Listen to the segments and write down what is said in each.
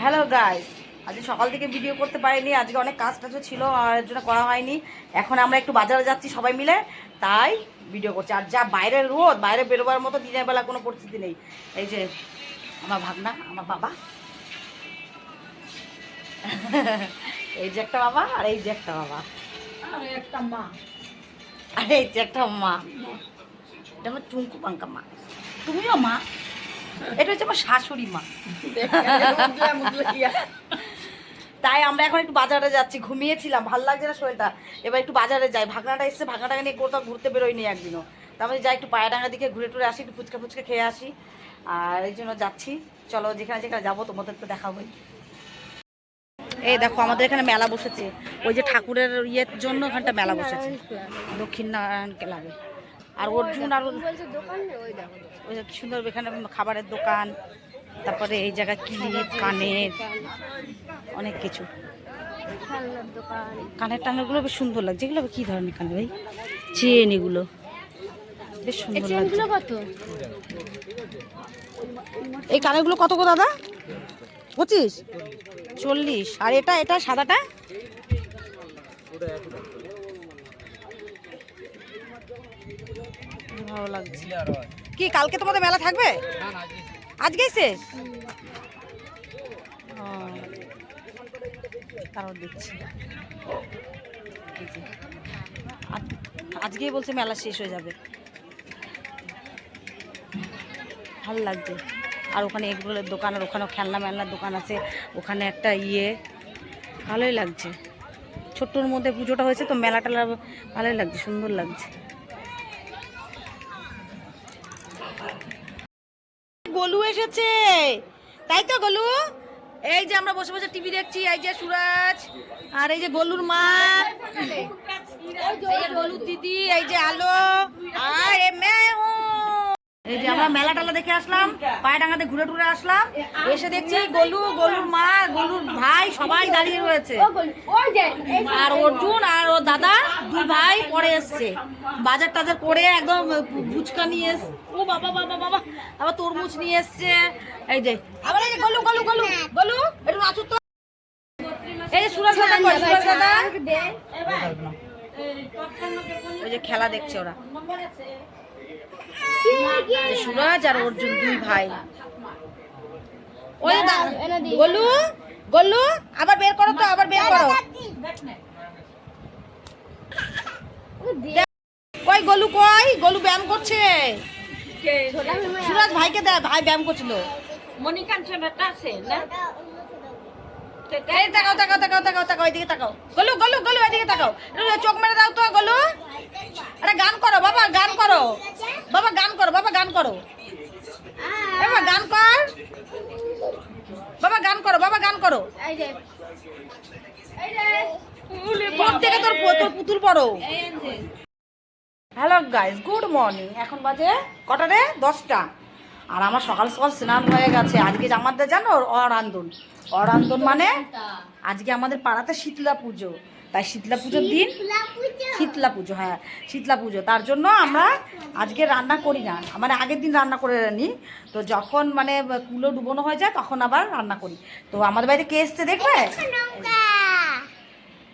Hello guys আজকে সকাল থেকে ভিডিও করতে পারিনি। আজকে অনেক কাজ টাজও ছিল আর জন্য করা হয়নি। এখন আমরা একটু বাজারে যাচ্ছি সবাই মিলে। তাই ভিডিও করছি। আর যা বাইরের রোদ বাইরে বেরোবার মতো দিনের বেলা কোনো পরিস্থিতি নেই। এই যে আমার ভাগনা আমার বাবা। এই যে একটা বাবা আর এই যে একটা বাবা। একটা মা। আর এই যে একটা মা। এটা আমার চুঙ্কু পাঙ্কা মা। তুমিও মা? এটা হচ্ছে আমার শাশুড়ি মা। তাই আমরা এখন একটু বাজারে যাচ্ছি ঘুমিয়েছিলাম ভালো লাগছে না শরীরটা? এবার একটু বাজারে যাই ভাগনাটা এসছে ভাগনাটাকে নিয়ে কোথাও ঘুরতে বেরোয়নি একদিনও। তারপরে যাই একটু পায়াডাঙ্গা দিকে ঘুরে টুরে আসি একটু ফুচকা ফুচকা খেয়ে আসি। আর এই জন্য যাচ্ছি। চলো যেখানে যেখানে যাব তোমাদের তো দেখাবোই। এই দেখো আমাদের এখানে মেলা বসেছে। ওই যে ঠাকুরের ইয়ের জন্য ওখানটা মেলা বসেছে। দক্ষিণ নারায়ণ ক্লাবে। আর অর্জুন আর ওই কি সুন্দর এখানে খাবারের দোকান তারপরে এই জায়গায় ক্লিপ কানের অনেক কিছু। কানের টানেরগুলো বেশ সুন্দর লাগছে। এগুলো কি ধরনের কানের ভাই? চেন এগুলো। বেশ সুন্দর লাগছে। এই কানেরগুলো কত গো দাদা? পঁচিশ? চল্লিশ। আর এটা এটা সাদাটা? ভালো লাগছে। কি কালকে তোমাদের মেলা থাকবে? আজকেই শেষ ও, তারপর দেখছি। আজ- আজকেই বলছে মেলা শেষ হয়ে যাবে। ভালো লাগছে। আর ওখানে এগরোলের দোকান আর ওখানেও খেলনা মেলনার দোকান আছে। ওখানে একটা ইয়ে ভালোই লাগছে। ছোট্টর মধ্যে পুজোটা হয়েছে তো মেলা টেলা ভালোই লাগছে সুন্দর লাগছে। গলু এসেছে। তাই তো, গলু? এই যে আমরা বসে বসে টিভি দেখছি, এই যে সুরাজ, আর এই যে গলুর মা। গলুর দিদি, এই যে আলো, আর এ हूँ। এই যে আমরা মেলা টালা দেখে আসলাম পায়ডাঙ্গাতে ঘুরে টুরে আসলাম। এসে দেখছি গলু গলুর মা গলুর ভাই সবাই দাঁড়িয়ে রয়েছে। আর অর্জুন আর ওর দাদা দুই ভাই পরে এসছে। বাজার টাজার করে একদম ফুচকা নিয়ে এস ও বাবা বাবা বাবা আবার তরমুজ নিয়ে এসছে। এই যে আবার এই যে গলু গলু গলু গলু একটু নাচু তো। এই যে সুরাজ দাদা সুরাজ দাদা? ওই যে খেলা দেখছে ওরা। এই সুরাজ আর অর্জুন দুই ভাই। ওই গলু গলু, আবার বের করো তো, আবার বের করো। কই গলু কই? গলু ব্যায়াম করছে। সুরাজ ভাইকে দেয় ভাই ব্যায়াম করছিল। গলু গলু চোখ মেরে দাও তো, গলু। আরে গান করো, বাবা, গান করো। বাবা গান করো বাবা গান করো। বাবা গান কর। বাবা গান করো বাবা গান করো। কোথ থেকে তোর তোর পুতুল পড়ো। হ্যালো গাইস গুড মর্নিং এখন বাজে কটা রে? দশটা। আর আমার সকাল সকাল স্নান হয়ে গেছে। আজকে আমাদের জানো অরান্দন। অরান্দন মানে আজকে আমাদের পাড়াতে শীতলা পুজো। তাই শীতলা পুজোর দিন? শীতলা পুজো হ্যাঁ শীতলা পুজো তার জন্য আমরা আজকে রান্না করি না। মানে আগের দিন রান্না করে নিই তো যখন মানে কুলো ডুবোনো হয়ে যায় তখন আবার রান্না করি। তো আমাদের বাড়িতে কে এসছে দেখবে?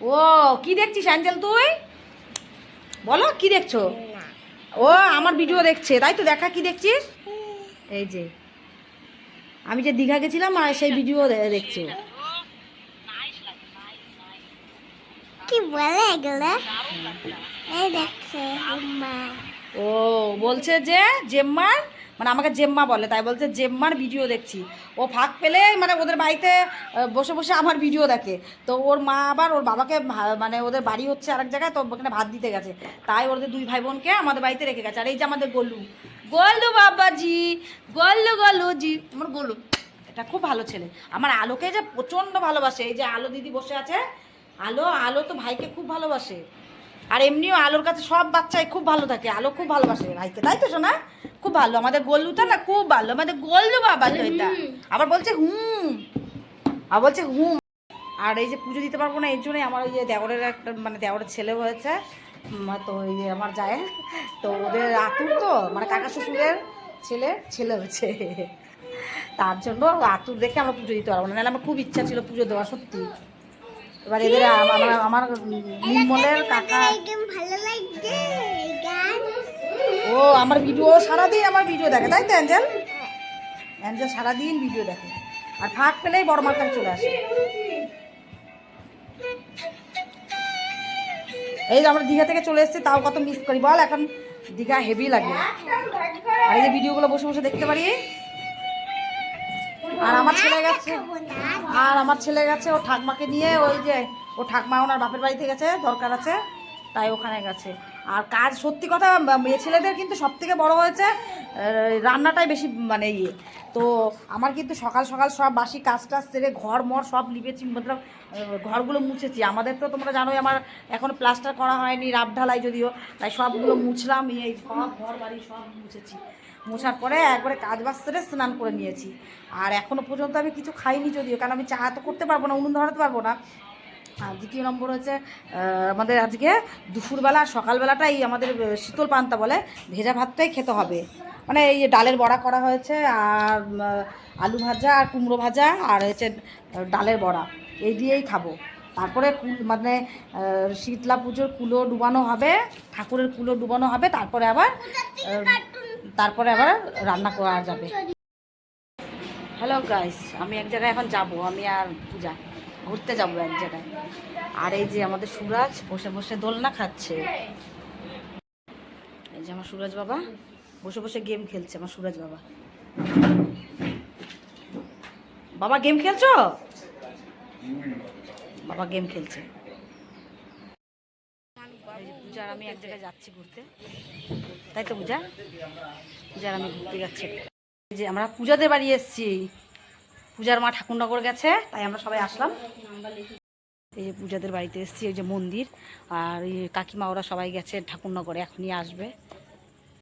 ও কি দেখছিস অ্যাঞ্জেল তুই? বলো কি দেখছ? ও আমার ভিডিও দেখছে তাই তো দেখা কি দেখছিস? এই যে। আমি যে দীঘা গেছিলাম আর সেই ভিডিও দে- দেখছে ও। কি বলে এগুলো? এই দেখছে মা ও, বলছে যে জেম্মার মানে আমাকে জেম্মা বলে, তাই বলছে জেম্মার ভিডিও দেখছি। ও ফাঁক পেলে মানে ওদের বাড়িতে বসে বসে আমার ভিডিও দেখে। তো ওর মা আবার ওর বাবাকে মানে ওদের বাড়ি হচ্ছে আরেক জায়গায়, তো ওখানে ভাত দিতে গেছে। তাই ওদের দুই ভাই বোনকে আমাদের বাড়িতে রেখে গেছে। আর এই যে আমাদের গোলু। গোলু বাবাজি, গোলু জি আমার গোলু, এটা খুব ভালো ছেলে। আমার আলোকে যে প্রচণ্ড ভালোবাসে। এই যে আলো দিদি বসে আছে আলো আলো তো ভাইকে খুব ভালোবাসে। আর এমনিও আলোর কাছে সব বাচ্চাই খুব ভালো থাকে আলো খুব ভালোবাসে ভাইকে। তাই তো শোনা খুব ভালো। আমাদের গোল্লুটা না খুব ভালো। আমাদের গোল্লু বাবা তো এটা। আবার বলছে হুম। আবার বলছে হুম। আর এই যে পুজো দিতে পারব না এর জন্যই আমার ওই যে দেওরের একটা মানে দেওরের ছেলে হয়েছে। তো এই যে আমার যায় তো ওদের আতুর তো মানে কাকা শ্বশুরের ছেলে ছেলে হয়েছে। তার জন্য আতুর দেখে আমরা পুজো দিতে পারব না। নাহলে আমার খুব ইচ্ছা ছিল পুজো দেওয়া সত্যি। এবার এদের আম- আমার আমার নির্মলের কাকা। ও আমার ভিডিও সারাদিন আমার ভিডিও দেখে তাই তো অ্যাঞ্জেল? অ্যাঞ্জেল সারাদিন ভিডিও দেখে। আর ফাঁক পেলেই বড় মার চলে আসে। এই যে আমরা দীঘা থেকে চলে এসেছি তাও কত মিস করি। বল এখন দীঘা হেভি লাগে। আর এই যে ভিডিওগুলো বসে বসে দেখতে পারি? আর আমার ছেলে গেছে। আর আমার ছেলে গেছে, ও ঠাকমাকে নিয়ে ওই যে, ও ঠাকমা ওনার বাপের বাড়িতে গেছে, দরকার আছে, তাই ওখানে গেছে। আর কাজ সত্যি কথা, মেয়ে ছেলেদের কিন্তু সব থেকে বড় হয়েছে রান্নাটাই বেশি মানে ইয়ে। তো আমার কিন্তু সকাল সকাল সব বাসি কাজ টাজ সেরে ঘর, মর সব লিপেছি মতলব ঘরগুলো মুছেছি। আমাদের তো তোমরা জানোই, আমার এখন প্লাস্টার করা হয়নি রাব ঢালাই যদিও, তাই সবগুলো মুছলাম, এই সব ঘর বাড়ি সব মুছেছি। মোছার পরে একবারে কাজ বাজ সেরে স্নান করে নিয়েছি। আর এখনও পর্যন্ত আমি কিছু খাইনি যদিও, কারণ আমি চা তো করতে পারব না, উনুন ধরাতে পারব না। আর দ্বিতীয় নম্বর হচ্ছে আমাদের আজকে দুপুরবেলা, সকালবেলাটাই আমাদের শীতল পান্তা বলে, ভেজা ভাতটাই খেতে হবে। মানে এই ডালের বড়া করা হয়েছে, আর আলু ভাজা, আর কুমড়ো ভাজা, আর হচ্ছে ডালের বড়া। এই দিয়েই খাব। তারপরে কুল মানে শীতলা পুজোর কুলো ডুবানো হবে, ঠাকুরের কুলো ডুবানো হবে, তারপরে আবার তারপরে আবার রান্না করা যাবে। হ্যালো গাইস আমি এক জায়গায় এখন যাব, আমি আর পূজা। ঘুরতে যাব এক জায়গায়। আর এই যে আমাদের সুরাজ বসে বসে দোলনা খাচ্ছে। এই যে আমার সুরাজ বাবা বসে বসে গেম খেলছে, আমার সুরাজ বাবা। বাবা গেম খেলছো? বাবা গেম খেলছে। আমি এক জায়গায় যাচ্ছি ঘুরতে। তাই তো বুঝা পূজার আমি ঘুরতে যাচ্ছি যে আমরা পূজাদের বাড়ি এসেছি। পূজার মা ঠাকুরনগর গেছে, তাই আমরা সবাই আসলাম। এই যে পূজাদের বাড়িতে এসেছি, এই যে মন্দির। আর কাকিমা, ওরা সবাই গেছে ঠাকুরনগরে, এখনই আসবে।